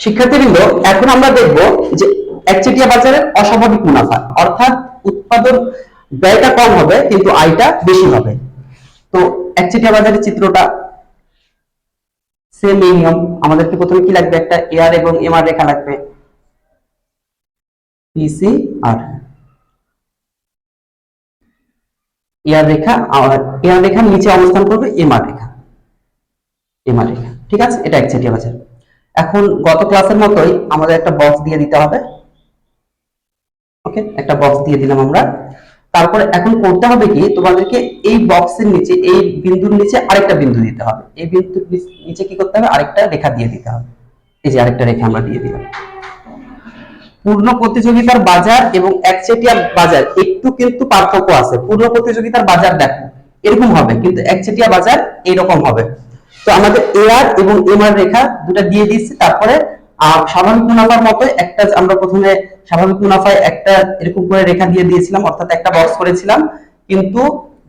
শিক্ষার্থীবৃন্দ, এখন আমরা দেখব যে একচেটিয়া বাজারের অস্বাভাবিক মুনাফা, অর্থাৎ উৎপাদন ব্যয়টা কম হবে, কিন্তু আয়টা বেশি হবে। তো একচেটিয়া বাজারের চিত্রটা সেম এই নিয়ম। আমাদেরকে প্রথমে কি লাগবে? একটা এআর এবং এমআর রেখা লাগবে। পিসি আর এআর রেখা, আর এআর রেখার নিচে অবস্থান করবে এমআর রেখা। এমআর রেখা। ঠিক আছে? এটা একচেটিয়া বাজার। এখন গত ক্লাসের মতোই আমাদের একটা বক্স দিয়ে দিতে হবে। ওকে একটা বক্স দিয়ে দিলাম আমরা। তারপরে এখন করতে হবে কি, তোমাদেরকে এই বক্সের নিচে, এই বিন্দুর নিচে আরেকটা বিন্দু দিতে হবে। এই বিন্দুর নিচে কি করতে হবে? আরেকটা রেখা দিয়ে দিতে হবে। এই যে আরেকটা রেখা আমরা দিয়ে দিলাম। পূর্ণ প্রতিযোগিতার বাজার এবং একচেটিয়া বাজার, একটু কিন্তু পার্থক্য আছে। পূর্ণ প্রতিযোগিতার বাজার দেখো, এরকম হবে, কিন্তু একচেটিয়া বাজার এরকম হবে। তো আমাদের এআর এবং এমআর রেখা দুটো দিয়ে দিচ্ছি তারপরে স্বাভাবিক মুনাফার মতো একটা, আমরা প্রথমে স্বাভাবিক মুনাফায় একটা এরকম করে রেখা দিয়ে দিয়েছিলাম, অর্থাৎ একটা বক্স করেছিলাম, কিন্তু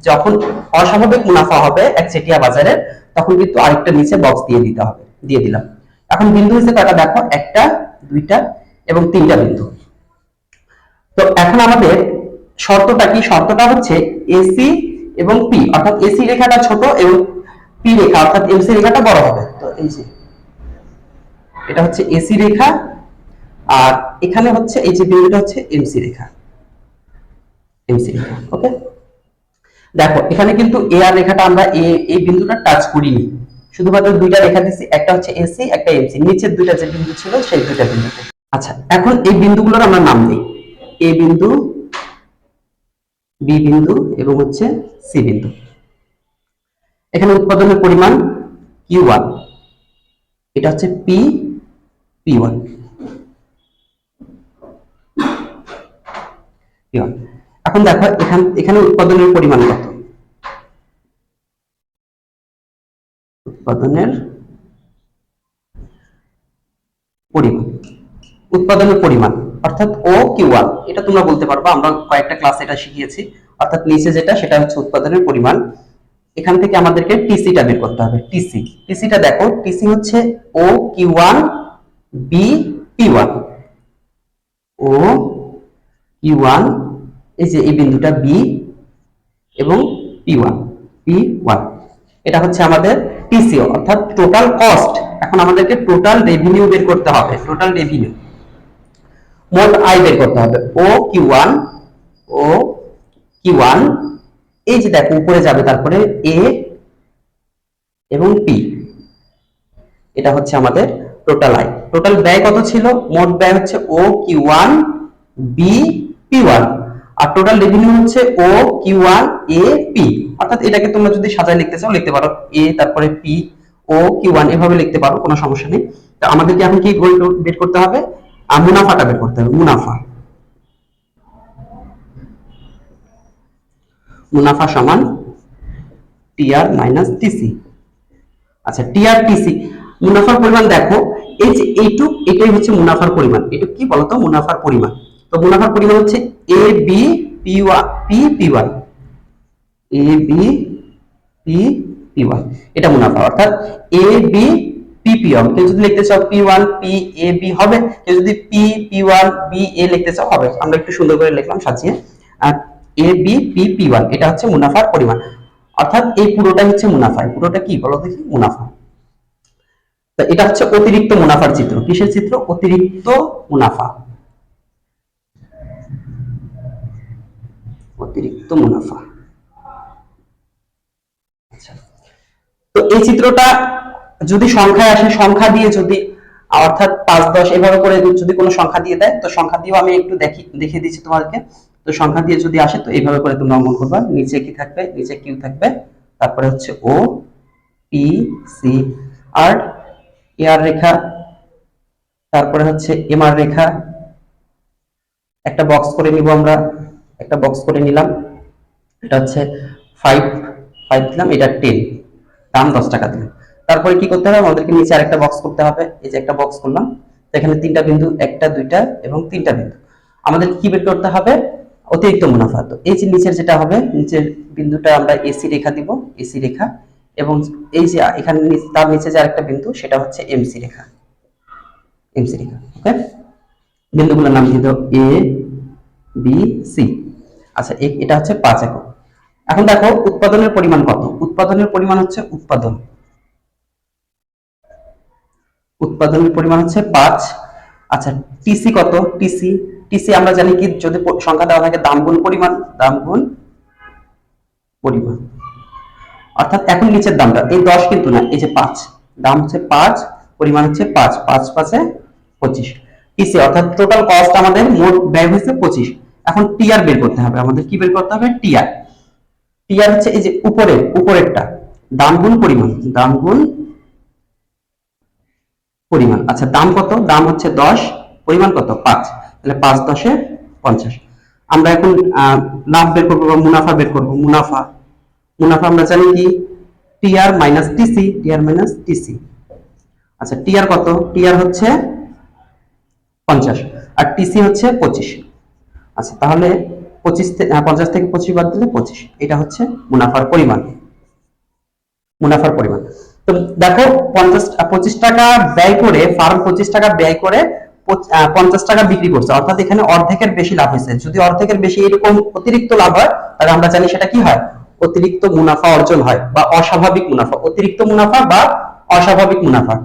যখন অস্বাভাবিক মুনাফা হবে একচেটিয়া বাজারে, তখন কিন্তু আরেকটা নিচে বক্স দিয়ে দিতে হবে, দিয়ে দিলাম। এখন বিন্দু হিসেবে কয়টা দেখো, একটা, দুইটা এবং তিনটা বিন্দু। তো এখন আমাদের শর্তটা কি? শর্তটা হচ্ছে এসি এবং পি অর্থাৎ এসি রেখাটা ছোট এবং পি রেখা, অর্থাৎ এমসি রেখাটা বড় হবে। তো এই যে, এটা হচ্ছে এসি রেখা, আর এখানে হচ্ছে, এই যে বিন্দুটা হচ্ছে এমসি রেখা। এমসি রেখা ওকে দেখো, এখানে কিন্তু এ আর রেখাটা আমরা এ এই বিন্দুটা টাচ করিনি। শুধুমাত্র দুইটা রেখা দিচ্ছি একটা হচ্ছে এসি একটা এমসি নিচের দুইটা যে বিন্দু ছিল, সেই দুইটা বিন্দুতে আচ্ছা এখন এই বিন্দুগুলোর আমরা নাম দিই। এ বিন্দু বি বিন্দু, এবং হচ্ছে সি বিন্দু। এখানে উৎপাদনের পরিমাণ কিউ ওয়ান এটা হচ্ছে পি পি ওয়ান এখন দেখো, এখান, এখানে উৎপাদনের পরিমাণ কত? উৎপাদনের পরিমাণ। উৎপাদনের পরিমাণ, অর্থাৎ ও কিউ ওয়ান এটা তোমরা বলতে পারবা, আমরা কয়েকটা ক্লাসে এটা শিখিয়েছি। অর্থাৎ নিচে যেটা, সেটা হচ্ছে উৎপাদনের পরিমাণ। এখান থেকে আমাদেরকে টিসিটা বের করতে হবে টিসি টিসিটা দেখো টিসি হচ্ছে O Q one B P one O Q one এই যে এই বিন্দুটা বি এবং পি ওয়ান পি ওয়ান এটা হচ্ছে আমাদের টিসিও অর্থাৎ টোটাল কস্ট এখন আমাদেরকে টোটাল রেভিনিউ বের করতে হবে টোটাল রেভিনিউ মোট আয় বের করতে হবে O Q one O Q one এই যে দেখো, উপরে যাবে, তারপরে এ এবং পি এটা হচ্ছে আমাদের টোটাল আয়। টোটাল ব্যয় কত ছিল? মোট ব্যয় হচ্ছে O Q one B P one আর টোটাল রেভিনিউ হচ্ছে O Q one A P অর্থাৎ এটাকে তোমরা যদি সাজায় লিখতে চাও, লিখতে পারো এ তারপরে পি ও কিউ ওয়ান এভাবে লিখতে পারো, কোনো সমস্যা নেই। তো আমাদেরকে এখন কি বের- করতে হবে? মুনাফাটা বের করতে হবে, মুনাফা। মুনাফা সমান টিআর মাইনাস টিসি আচ্ছা টিআর টিসি মুনাফার পরিমাণ দেখো, এই যে এইটুক, এটাই হচ্ছে মুনাফার পরিমাণ। এটুক কি বলতো? মুনাফার পরিমাণ। তো মুনাফার পরিমাণ হচ্ছে A B P P P A B P P one এটা মুনাফা, অর্থাৎ এ বি পি পি কেউ যদি লিখতে চাও P one P A B হবে। কেউ যদি P P one B A লিখতে চাও, হবে। আমরা একটু সুন্দর করে লিখলাম, সাজিয়ে। আর এ ওয়ান এটা হচ্ছে মুনাফার পরিমাণ। অর্থাৎ এই হচ্ছে মুনাফা। পুরোটা কি? বলো দেখি, মুনাফা। তো এটা হচ্ছে অতিরিক্ত মুনাফার চিত্র। কিসের চিত্র? অতিরিক্ত মুনাফা। অতিরিক্ত মুনাফা। আচ্ছা। তো এই চিত্রটা যদি সংখ্যায় আসে, সংখ্যা দিয়ে যদি, অর্থাৎ পাঁচ, দশ, এভাবে করে যদি কোনো সংখ্যা দিয়ে দেয়, তো সংখ্যা দিয়েও আমি একটু দেখি, দেখিয়ে দিচ্ছি তোমাদেরকে। তো সংখ্যা দিয়ে যদি আসে, তো এইভাবে করে তোমরা অঙ্কন করবা। নিচে কি থাকবে? নিচে কিউ থাকবে। তারপরে হচ্ছে ও পি সি আর এআর রেখা, তারপরে হচ্ছে এমআর রেখা। একটা বক্স করে নিব আমরা। একটা বক্স করে নিলাম। এটা হচ্ছে ফাইভ ফাইভ দিলাম। এটা টেন দাম দশ টাকা দিলাম। তারপরে কি করতে হবে? আমাদেরকে নিচে আরেকটা বক্স করতে হবে। এই যে একটা বক্স করলাম। এখানে তিনটা বিন্দু, একটা, দুইটা এবং তিনটা বিন্দু। আমাদের কি বের করতে হবে? অতিরিক্ত মুনাফা। তো এই যে নিচের যেটা হবে, নিচের বিন্দুটা আমরা এসি রেখা দিব, এসি রেখা। এবং এই যে এখানে তার নিচে যে আরেকটা বিন্দু, সেটা হচ্ছে এমসি রেখা। এমসি রেখা, ওকে? বিন্দুগুলোর নাম দিয়ে এ, বি, সি। আচ্ছা এটা হচ্ছে পাঁচ একক। এখন দেখো, উৎপাদনের পরিমাণ কত? উৎপাদনের পরিমাণ হচ্ছে উৎপাদন। উৎপাদনের পরিমাণ হচ্ছে পাঁচ আচ্ছা টিসি কত? টিসি টিসি আমরা জানি কি, যদি সংখ্যা দেওয়া থাকে দাম গুণ পরিমাণ, দাম গুণ পরিমাণ। অর্থাৎ এখন নিচের দামটা, এই দশ কিন্তু না, এই যে পাঁচ, দাম হচ্ছে পাঁচ, পরিমাণ হচ্ছে পাঁচ পাঁচ পাঁচে পঁচিশ। টিসি অর্থাৎ টোটাল কস্ট আমাদের মোট ব্যয় হয়েছে পঁচিশ। এখন টিআর বের করতে হবে, আমাদের কি বের করতে হবে? টিআর টিআর হচ্ছে এই যে উপরের, উপরেরটা, দাম গুণ পরিমাণ, দাম গুণ পরিমাণ। আচ্ছা দাম কত? দাম হচ্ছে দশ পরিমাণ কত? পাঁচ। তাহলে পাঁচ দশে পঞ্চাশ। আমরা এখন লাভ বের করব বা মুনাফা বের করব? মুনাফা। মুনাফা আমরা জানি কি? TR minus TC. TR minus TC. আচ্ছা টিআর কত? টিআর হচ্ছে পঞ্চাশ। আর টিসি হচ্ছে পঁচিশ। আচ্ছা তাহলে পঁচিশ থে- আহ, পঞ্চাশ থেকে পঁচিশ বাদ দিলে পঁচিশ। এটা হচ্ছে মুনাফার পরিমাণ। মুনাফার পরিমাণ। তো দেখো পঞ্চাশ, পঁচিশ টাকা ব্যয় করে ফার্ম পঁচিশ টাকা ব্যয় করে পঞ্চাশ টাকা বিক্রি করছে। অর্থাৎ এখানে অর্ধেকের বেশি লাভ হয়েছে। যদি অর্ধেকের বেশি এরকম অতিরিক্ত লাভ হয়, তাহলে আমরা জানি সেটা কি হয়? অতিরিক্ত মুনাফা অর্জন হয় বা অস্বাভাবিক মুনাফা। অতিরিক্ত মুনাফা বা অস্বাভাবিক মুনাফা।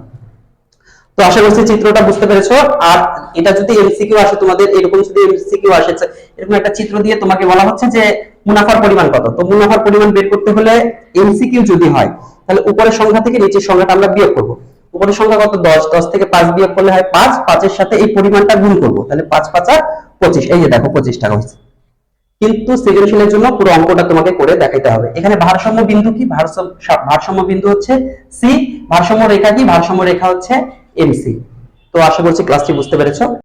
তো আশা করছি চিত্রটা বুঝতে পেরেছ। আর এটা যদি এমসিকিউ আসে, তোমাদের এরকম যদি এমসিকিউ আসে এরকম একটা চিত্র দিয়ে তোমাকে বলা হচ্ছে যে মুনাফার পরিমাণ কত? তো মুনাফার পরিমাণ বের করতে হলে এমসিকিউ যদি হয় তাহলে উপরের সংখ্যা থেকে নিচের সংখ্যাটা আমরা বিয়োগ করব। উপরের সংখ্যা কত? দশ। দশ থেকে পাঁচ বিয়োগ করলে হয় পাঁচ। পাঁচের সাথে এই পরিমাণটা গুণ করব। তাহলে পাঁচ, পাঁচা পঁচিশ। এই যে দেখো, পঁচিশ টাকা হয়েছে। কিন্তু সৃজনশীলের জন্য পুরো অঙ্কটা তোমাকে করে দেখাইতে হবে। এখানে ভারসাম্য বিন্দু কি? ভারসাম্য ভারসাম্য বিন্দু হচ্ছে সি ভারসাম্য রেখা কি? ভারসাম্য রেখা হচ্ছে এমসি তো আশা করছি ক্লাসটি বুঝতে পেরেছ।